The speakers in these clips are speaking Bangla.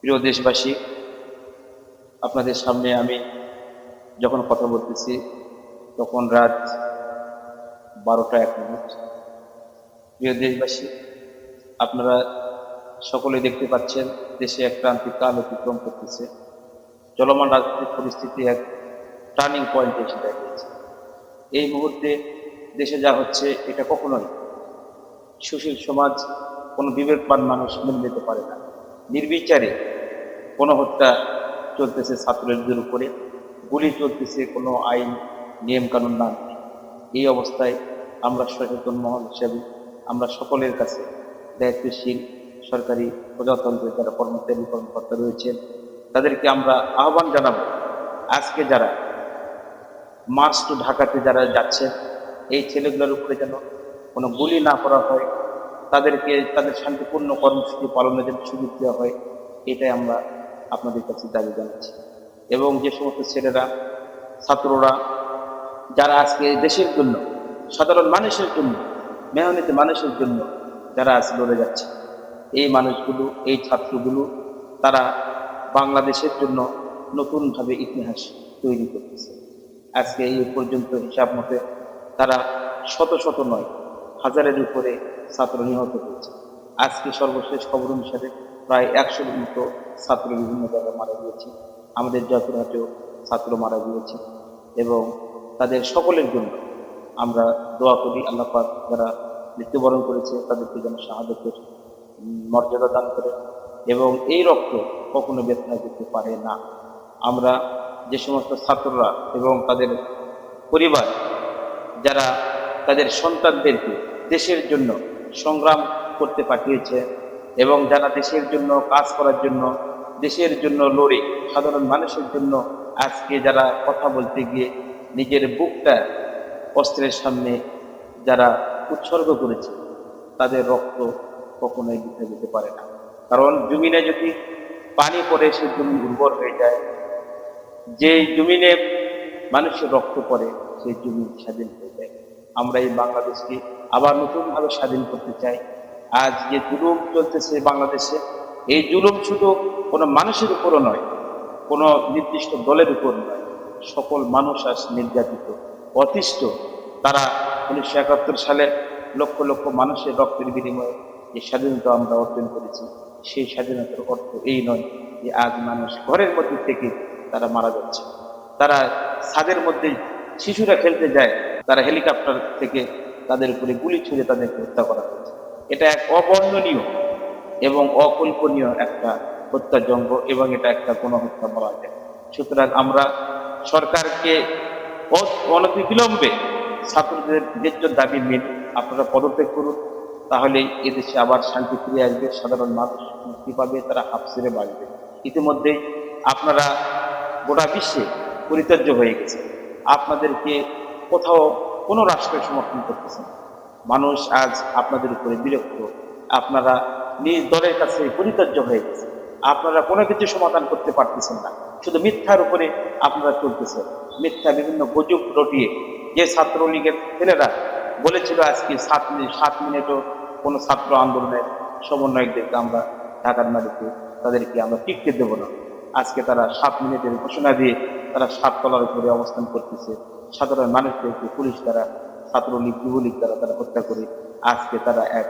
প্রিয় দেশবাসী, আপনাদের সামনে আমি যখন কথা বলতেছি, তখন রাত বারোটা এক মিনিট। প্রিয় দেশবাসী, আপনারা সকলে দেখতে পাচ্ছেন, দেশে এক ক্রান্তিক কাল অতিক্রম করতেছে। চলমান রাজনৈতিক পরিস্থিতি এক টার্নিং পয়েন্টে এসে দাঁড়িয়েছে। এই মুহূর্তে দেশে যা হচ্ছে, এটা কখনোই সুশীল সমাজ, কোনো বিবেকবান মানুষ মেনে নিতে পারে না। নির্বিচারে কোনো হত্যা চলতেছে ছাত্রদের উপরে, গুলি চলতেছে, কোনো আইন নিয়ম কানুন না। এই অবস্থায় আমরা সচেতন মহল হিসেবে আমরা সকলের কাছে দায়িত্বশীল সরকারি প্রজাতন্ত্রের যারা কর্মচারী, কর্মকর্তা রয়েছেন, তাদেরকে আমরা আহ্বান জানাব। আজকে যারা মার্চ টু ঢাকাতে যারা যাচ্ছেন এই ছেলেগুলোর উপরে যেন কোনো গুলি না করা হয়, তাদেরকে তাদের শান্তিপূর্ণ কর্মসূচি পালনের জন্য সুযোগ দেওয়া হয়, এটাই আমরা আপনাদের কাছে দাবি জানাচ্ছি। এবং যে সমস্ত ছেলেরা, ছাত্ররা, যারা আজকে দেশের জন্য, সাধারণ মানুষের জন্য, মেহনতি মানুষের জন্য যারা আজ লড়ে যাচ্ছে, এই মানুষগুলো, এই ছাত্রগুলো, তারা বাংলাদেশের জন্য নতুনভাবে ইতিহাস তৈরি করতেছে। আজকে এই পর্যন্ত হিসাব মতে তারা শত শত নয়, হাজারের উপরে ছাত্র নিহত হয়েছে। আজকে সর্বশেষ খবর অনুসারে প্রায় একশোর মতো ছাত্র বিভিন্ন জায়গায় মারা গিয়েছে। আমাদের জয়পুরহাটেও ছাত্র মারা গিয়েছে এবং তাদের সকলের জন্য আমরা দোয়া করি আল্লাহ পাক যারা মৃত্যুবরণ করেছে তাদেরকে যেন শাহাদতের মর্যাদা দান করে এবং এই রক্ত কখনো ব্যথা দিতে পারে না। আমরা যে সমস্ত ছাত্ররা এবং তাদের পরিবার যারা তাদের সন্তানদেরকে দেশের জন্য সংগ্রাম করতে পাঠিয়েছে এবং যারা দেশের জন্য কাজ করার জন্য, দেশের জন্য লড়ে, সাধারণ মানুষের জন্য আজকে যারা কথা বলতে গিয়ে নিজের বুকটা অস্ত্রের সামনে যারা উৎসর্গ করেছে, তাদের রক্ত কখনোই দিতে যেতে পারে না। কারণ জমিনে যদি পানি পড়ে, সে জমি উর্বর হয়ে যায়। যে জমিনে মানুষের রক্ত পড়ে, সেই জমি স্বাধীন হয়ে যায়। আমরা এই বাংলাদেশকে আবার নতুনভাবে স্বাধীন করতে চাই। আজ যে জুলুম চলতেছে বাংলাদেশে, এই জুলুম শুধু কোনো মানুষের উপরও নয়, কোনো নির্দিষ্ট দলের উপর নয়। সকল মানুষ আজ নির্যাতিত, অতিষ্ঠ। তারা উনিশশো একাত্তর সালে লক্ষ লক্ষ মানুষের রক্তের বিনিময়ে যে স্বাধীনতা আমরা অর্জন করেছি, সেই স্বাধীনতার অর্থ এই নয় যে আজ মানুষ ঘরের মধ্যে থেকে তারা মারা যাচ্ছে। তারা ছাদের মধ্যে শিশুরা খেলতে যায়, তারা হেলিকপ্টার থেকে তাদের উপরে গুলি ছুঁড়ে তাদেরকে হত্যা করা হয়েছে। এটা এক অবর্ণনীয় এবং অকল্পনীয় একটা হত্যাযজ্ঞ এবং এটা একটা গণহত্যা বলা যায় সুতরাং আমরা সরকারকে অনতিবিলম্বে ছাত্রদের ন্যায্য দাবি মেনে আপনারা পদত্যাগ করুন, তাহলে এদেশে আবার শান্তি ফিরে আসবে, সাধারণ মানুষ মুক্তি পাবে, তারা হাফ ছেড়ে বাঁচবে। ইতিমধ্যে আপনারা গোটা বিশ্বে পরিত্যাজ্য হয়ে গেছে। আপনাদেরকে কোথাও কোনো রাষ্ট্রের সমর্থন করতেছে না। মানুষ আজ আপনাদের উপরে বিরক্ত। আপনারা নিজ দলের কাছে পরিত্যাজ্য হয়ে গেছে। আপনারা কোনো কিছু সমাধান করতে পারতেছেন না। শুধু মিথ্যার উপরে আপনারা চলতেছেন। মিথ্যা বিভিন্ন গুজব রটিয়ে যে ছাত্রলীগের ছেলেরা বলেছিল আজকে সাত মিনিট সাত মিনিটও কোনো ছাত্র আন্দোলনের সমন্বয়কদেরকে আমরা ঢাকার মাটিতে তাদেরকে আমরা টিকতে দেবো না। আজকে তারা সাত মিনিটের ঘোষণা দিয়ে তারা সাত তলার উপরে অবস্থান করতেছে। সাধারণ মানুষদেরকে পুলিশ দ্বারা ছাত্রলীগ, যুবলীগ দ্বারা তারা হত্যা করে আজকে তারা এক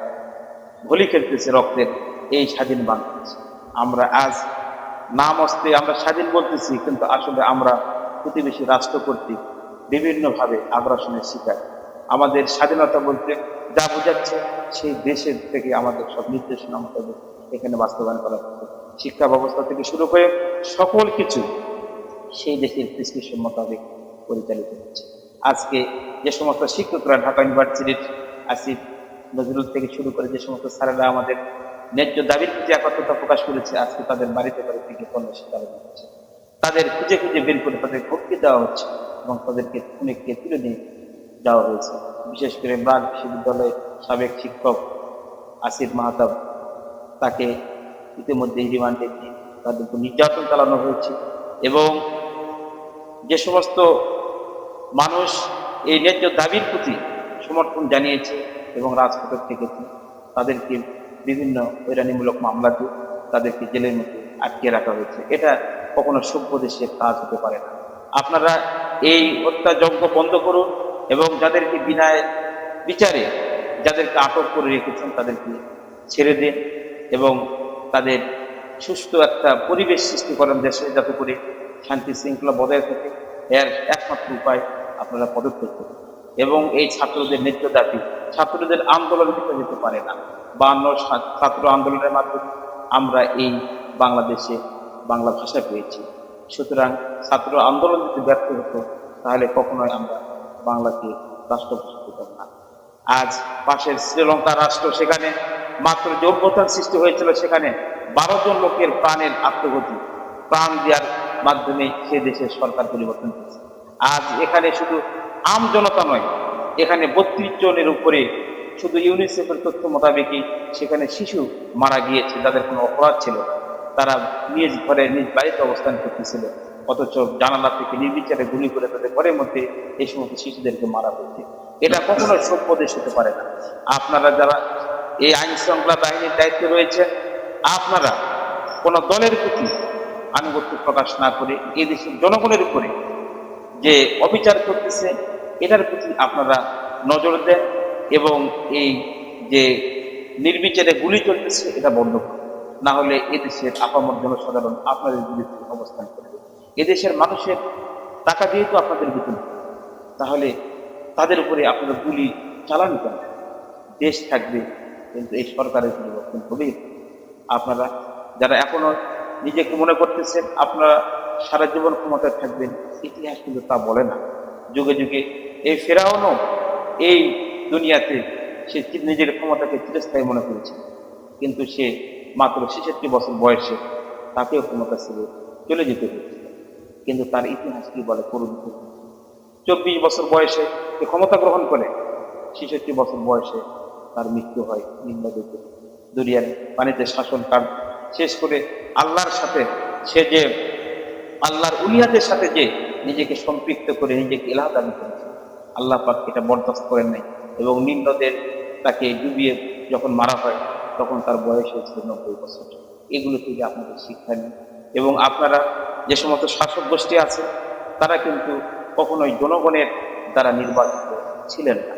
হোলি খেলতেছে রক্তের এই স্বাধীন বাংলাদেশ। আমরা আজ নাম অস্তে আমরা স্বাধীন বলতেছি, কিন্তু আসলে আমরা প্রতিবেশী রাষ্ট্র কর্তৃক বিভিন্নভাবে আগ্রাসনের শিকার। আমাদের স্বাধীনতা বলতে যা বোঝাচ্ছে, সেই দেশের থেকে আমাদের সব নির্দেশনা মোতাবেক এখানে বাস্তবায়ন করা হচ্ছে। শিক্ষা ব্যবস্থা থেকে শুরু করে সকল কিছু সেই দেশের প্রেসক্রিপশন মোতাবেক পরিচালিত হচ্ছে। আজকে যে সমস্ত শিক্ষকরা ঢাকা ইউনিভার্সিটির আসিফ নজরুল থেকে শুরু করে যে সমস্ত স্যারেরা আমাদের ন্যায্য দাবির প্রতি একাত্মতা প্রকাশ করেছে, আজকে তাদের বাড়িতে বাড়ি থেকে চালানো হচ্ছে। তাদের খুঁজে খুঁজে বের করে তাদের ভক্তি দেওয়া হচ্ছে এবং তাদেরকে অনেককে তুলে নিয়ে দেওয়া হয়েছে। বিশেষ করে ব্রাক বিশ্ববিদ্যালয়ের সাবেক শিক্ষক আসিফ মাহাতাব, তাকে ইতিমধ্যে রিমান্ডে নিয়ে তাদের নির্যাতন চালানো হয়েছে এবং যে সমস্ত মানুষ এই ন্যায্য দাবির প্রতি সমর্থন জানিয়েছে এবং রাজপথের থেকেছে। তাদেরকে বিভিন্ন হয়রানিমূলক মামলা দিয়ে তাদেরকে জেলের মধ্যে আটকে রাখা হয়েছে। এটা কখনো সভ্য দেশের কাজ হতে পারে না। আপনারা এই হত্যাযজ্ঞ বন্ধ করুন এবং যাদেরকে বিনা বিচারে যাদেরকে আটক করে রেখেছেন তাদেরকে ছেড়ে দিন এবং তাদের সুস্থ একটা পরিবেশ সৃষ্টি করেন দেশে, যাতে করে শান্তি শৃঙ্খলা বজায় থাকে। এর একমাত্র উপায় আপনারা পদক্ষেপ করুন। এবং এই ছাত্রদের ন্যায্য দাবি, ছাত্রদের আন্দোলন থেকে যেতে পারে না। বান্ন ছাত্র আন্দোলনের মাধ্যমে আমরা এই বাংলাদেশে বাংলা ভাষা পেয়েছি। সুতরাং ছাত্র আন্দোলন যদি ব্যর্থ হতো, তাহলে কখনোই আমরা বাংলাকে রাষ্ট্রভাষা পেতাম না। আজ পাশের শ্রীলঙ্কা রাষ্ট্র সেখানে মাত্র যোগ্যতার সৃষ্টি হয়েছিল, সেখানে বারো জন লোকের প্রাণের আত্মগতি, প্রাণ দেওয়ার মাধ্যমে সে দেশের সরকার পরিবর্তন হয়েছে আজ এখানে শুধু আম জনতা নয়, এখানে বত্রিশ জনের উপরে শুধু ইউনিসেফের তথ্য মোতাবেকই সেখানে শিশু মারা গিয়েছে, যাদের কোনো অপরাধ ছিল। তারা নিজ ঘরে নিজ বাড়িতে অবস্থান করতেছিল, অথচ জানালা থেকে নির্বিচারে গুলি করে তাদের ঘরের মধ্যে এই সমস্ত শিশুদেরকে মারা হয়েছে। এটা কখনো সভ্য দেশ হতে পারে না। আপনারা যারা এই আইন শৃঙ্খলা বাহিনীর দায়িত্বে রয়েছে আপনারা কোন দলের প্রতি আনুগত্য প্রকাশ না করে এই দেশের জনগণের উপরে যে অবিচার করতেছে, এটার প্রতি আপনারা নজর দেন এবং এই যে নির্বিচারে গুলি চলতেছে, এটা বন্ধ করুন। না হলে এদেশের আপামর জনসাধারণ আপনাদের বিরুদ্ধে অবস্থান করবে। এদেশের মানুষের টাকা দিয়ে তো আপনাদের বেতন তাহলে তাদের উপরে আপনারা গুলি চালান কেন? দেশ থাকবে, কিন্তু এই সরকারের পরিবর্তন হবেই। আপনারা যারা এখনও নিজেকে মনে করতেছেন আপনারা সারা জীবন ক্ষমতায় থাকবেন, ইতিহাস কিন্তু তা বলে না। যুগে যুগে এই ফেরাউনও এই দুনিয়াতে সে নিজের ক্ষমতাকে চিরস্থায়ী মনে করেছে। কিন্তু সে মাত্র ছেষট্টি বছর বয়সে তাকেও ক্ষমতা ছিল চলে যেতে হয়েছিল কিন্তু তার ইতিহাস কি বলে করুন চব্বিশ বছর বয়সে সে ক্ষমতা গ্রহণ করে, ছেষট্টি বছর বয়সে তার মৃত্যু হয় নিম্নদিকে দুনিয়ার পানিতে শাসন কাল শেষ করে আল্লাহর সাথে, সে যে আল্লাহর উলিয়াদের সাথে যে নিজেকে সম্পৃক্ত করে নিজেকে এলাহ দাবি করেছে আল্লাহ পাক এটা বরদাস্ত করেন নাই এবং নিম্নদের তাকে ডুবিয়ে যখন মারা হয়, তখন তার বয়স হয়েছিল নব্বই বছর। এগুলো থেকে আপনাদের শিক্ষা নিন। এবং আপনারা যে সমস্ত শাসক গোষ্ঠী আছে, তারা কিন্তু কখনোই জনগণের দ্বারা নির্বাচিত ছিলেন না।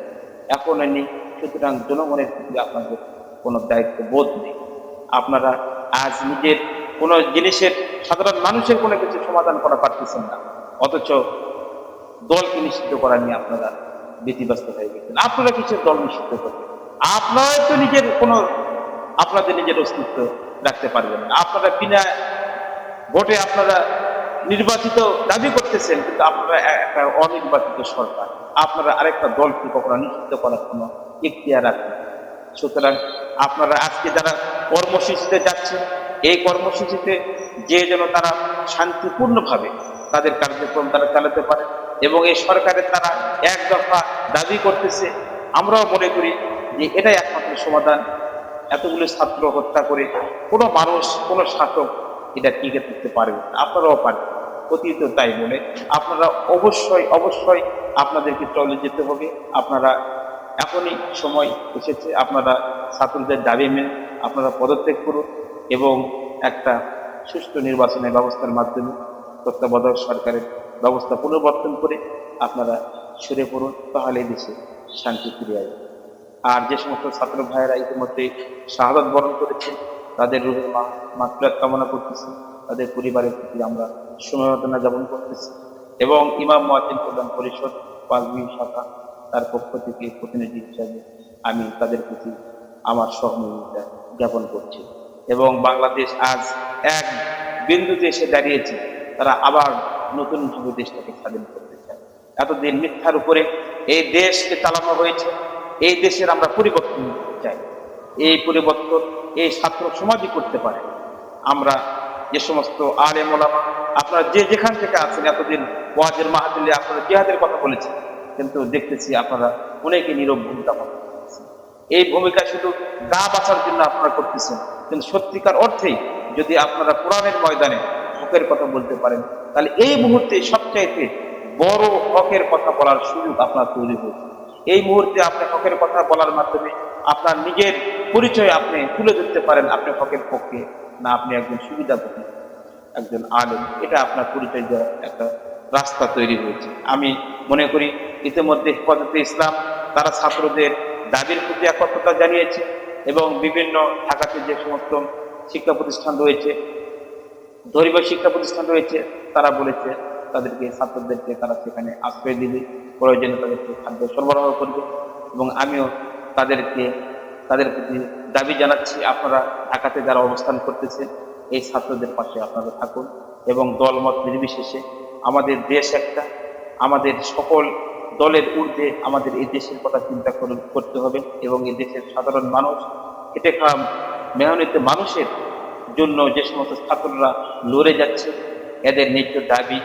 এখন নেই সুতরাং জনগণের প্রতি আপনাদের কোনো দায়িত্ব বোধ নেই। আপনারা আজ নিজের কোনো জিনিসের, সাধারণ মানুষের কোনো কিছু সমাধান করা পারতেছেন না। অথচ দলকে নিষিদ্ধ করা নিয়ে আপনারা ব্যতিব্যস্ত হয়ে গেছেন। আপনারা কিসের দল নিষিদ্ধ করবেন? আপনারা তো নিজের কোনো, আপনাদের নিজের অস্তিত্ব রাখতে পারবেন না। আপনারা বিনা ভোটে আপনারা নির্বাচিত দাবি করতেছেন, কিন্তু আপনারা একটা অনির্বাচিত সরকার। আপনারা আরেকটা দলকে কখনো নিষিদ্ধ করার কোনো ইখতিয়ার রাখেন না। সুতরাং আপনারা আজকে যারা কর্মসূচিতে যাচ্ছেন এই কর্মসূচিতে যে যেন তারা শান্তিপূর্ণভাবে তাদের কার্যক্রম তারা চালাতে পারে এবং এই সরকারের তারা এক দফা দাবি করতেছে। আমরাও মনে করি যে এটাই একমাত্র সমাধান। এতগুলো ছাত্র হত্যা করে কোনো মানুষ, কোনো শাসক এটা টিকে থাকতে পারবে আপনারাও পারবেন। অতীত তাই বলে আপনারা অবশ্যই অবশ্যই আপনাদেরকে চলে যেতে হবে। আপনারা এখনই সময় এসেছে। আপনারা ছাত্রদের দাবি মেনে আপনারা পদত্যাগ করুন এবং একটা সুষ্ঠু নির্বাচনের ব্যবস্থার মাধ্যমে তত্ত্বাবধায়ক সরকারের ব্যবস্থা পুনর্বর্তন করে আপনারা সরে পড়ুন, তাহলে দেশে শান্তি ফিরে আসবে। আর যে সমস্ত ছাত্র ভাইয়েরা ইতিমধ্যে শাহাদত বরণ করেছে, তাদের রুহের মা মাতৃয়াত কামনা করতেছি। তাদের পরিবারের প্রতি আমরা সমবেদনা জ্ঞাপন করতেছি এবং ইমাম মহাজিন প্রধান পরিষদ, পাঁচবি শাখা তার পক্ষ থেকে প্রতিনিধি হিসাবে আমি তাদের প্রতি আমার সহমর্মিতা জ্ঞাপন করছে। এবং বাংলাদেশ আজ এক বিন্দুতে এসে দাঁড়িয়েছে, তারা আবার নতুনভাবে দেশটাকে স্বাধীন করতে চায়। এতদিন মিথ্যার উপরে এই দেশকে চালানো হয়েছে, এই দেশের আমরা পরিবর্তন চাই। এই পরিবর্তন এই ছাত্র সমাজই করতে পারে। আমরা যে সমস্ত আলেম ওলামা, আপনারা যে যেখান থেকে আছেন, এতদিন ওয়াজের মাহাদিলে আপনারা জিহাদের কথা বলেছেন, কিন্তু দেখতেছি আপনারা অনেকে নীরব ভূমিকা করতেছেন। এই ভূমিকা শুধু গা বাঁচার জন্য আপনারা করতেছেন। কিন্তু সত্যিকার অর্থেই যদি আপনারা কোরআনের ময়দানে হকের কথা বলতে পারেন, তাহলে এই মুহূর্তে সবচাইতে বড় হকের কথা বলার সুযোগ আপনার তৈরি হয়েছে। এই মুহূর্তে আপনি হকের কথা বলার মাধ্যমে আপনার নিজের পরিচয় আপনি তুলে ধরতে পারেন, আপনি হকের পক্ষে না, আপনি একজন সুবিধাভোগী, একজন আলেম। এটা আপনার পরিচয় দেওয়ার একটা রাস্তা তৈরি হয়েছে। আমি মনে করি, ইতিমধ্যে হেফাজতে ইসলাম, তারা ছাত্রদের দাবির প্রতি একত্রতা জানিয়েছে এবং বিভিন্ন ঢাকাতে যে সমস্ত শিক্ষা প্রতিষ্ঠান রয়েছে, ধর্মীয় শিক্ষা প্রতিষ্ঠান রয়েছে, তারা বলেছে তাদেরকে, ছাত্রদেরকে তারা সেখানে আশ্রয় দিবে। প্রয়োজনে তাদেরকে খাদ্য সরবরাহ করবে এবং আমিও তাদেরকে, তাদের প্রতি দাবি জানাচ্ছি, আপনারা ঢাকাতে যারা অবস্থান করতেছে এই ছাত্রদের পাশে আপনারা থাকুন এবং দলমত নির্বিশেষে আমাদের দেশ একটা, আমাদের সকল দলের ঊর্ধ্বে আমাদের এই দেশের কথা চিন্তা করতে হবে এবং এই দেশের সাধারণ মানুষ খেটে খাওয়া মেহনতি মানুষের জন্য যে সমস্ত ছাত্ররা লড়ে যাচ্ছে, এদের ন্যায্য দাবি,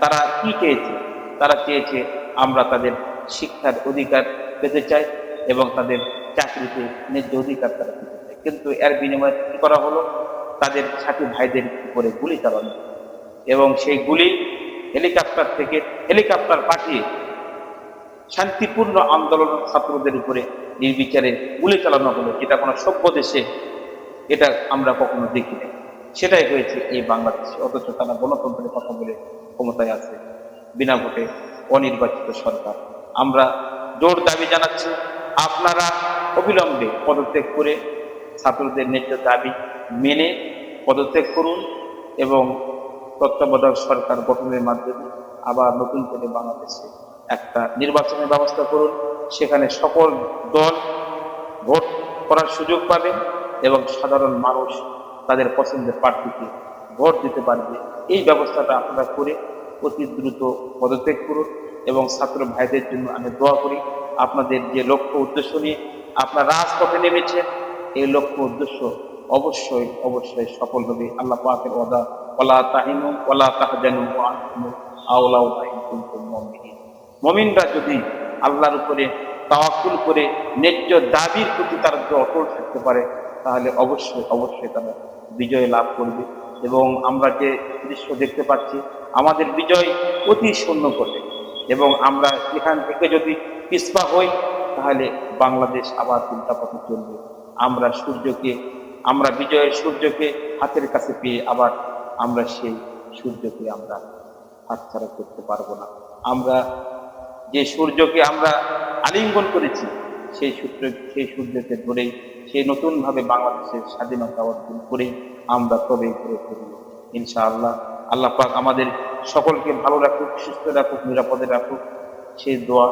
তারা কি চেয়েছে? তারা চেয়েছে আমরা তাদের শিক্ষার অধিকার পেতে চাই এবং তাদের চাকরিতে ন্যায্য অধিকার তারা পেতে চায় কিন্তু এর বিনিময়ে কি করা হলো? তাদের সাথী ভাইদের উপরে গুলি চালানো এবং সেই গুলি হেলিকপ্টার থেকে হেলিকপ্টার পাঠিয়ে শান্তিপূর্ণ আন্দোলন ছাত্রদের উপরে নির্বিচারে গুলি চালানো হলো। যেটা কোনো সভ্য দেশে এটা আমরা কখনো দেখি নাই সেটাই হয়েছে এই বাংলাদেশে। অথচ তারা গণতন্ত্রের কথা বলে ক্ষমতায় আছে, বিনা ভোটে অনির্বাচিত সরকার। আমরা জোর দাবি জানাচ্ছি, আপনারা অবিলম্বে পদত্যাগ করে ছাত্রদের ন্যায্য দাবি মেনে পদত্যাগ করুন এবং তত্ত্বাবধায়ক সরকার গঠনের মাধ্যমে আবার নতুন করে বাংলাদেশে একটা নির্বাচনের ব্যবস্থা করুন, সেখানে সকল দল ভোট করার সুযোগ পাবে এবং সাধারণ মানুষ তাদের পছন্দের প্রার্থীকে ভোট দিতে পারবে। এই ব্যবস্থাটা আপনারা করে অতি দ্রুত পদত্যাগ করুন এবং ছাত্র ভাইদের জন্য আমি দোয়া করি, আপনাদের যে লক্ষ্য উদ্দেশ্য নিয়ে আপনারা রাজপথে নেমেছেন, এই লক্ষ্য উদ্দেশ্য অবশ্যই অবশ্যই সফল হবে। আল্লাহ পাকের ওদা ওলা তাহিনু ওলা তাহজানু, ওয়া মমিনরা যদি আল্লাহর উপরে তাওয়াক্কুল করে ন্যায্য দাবির প্রতি তারা যদি অটল থাকতে পারে, তাহলে অবশ্যই অবশ্যই তারা বিজয় লাভ করবে। এবং আমরা যে দৃশ্য দেখতে পাচ্ছি, আমাদের বিজয় অতি শূন্য করবে এবং আমরা এখান থেকে যদি পিছপা হই, তাহলে বাংলাদেশ আবার চিন্তা পথে চলবে। আমরা সূর্যকে, আমরা বিজয়ের সূর্যকে হাতের কাছে পেয়ে আবার আমরা সেই সূর্যকে আমরা হাতছাড়া করতে পারব না। আমরা যে সূর্যকে আমরা আলিঙ্গন করেছি, সেই সূর্য, সেই সূর্যকে ধরেই সেই নতুনভাবে বাংলাদেশের স্বাধীনতা অর্জন করে আমরা তবে করে ফিরব। ইনশাআল্লাহ, আল্লাহ পাক আমাদের সকলকে ভালো রাখুক, সুস্থ রাখুক, নিরাপদে রাখুক। সেই দোয়া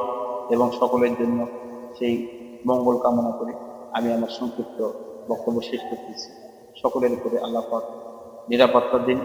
এবং সকলের জন্য সেই মঙ্গল কামনা করে আমি আমার সংক্ষিপ্ত বক্তব্য শেষ করতেছি। সকলের উপরে আল্লাহ পাক নিরাপত্তা দিন।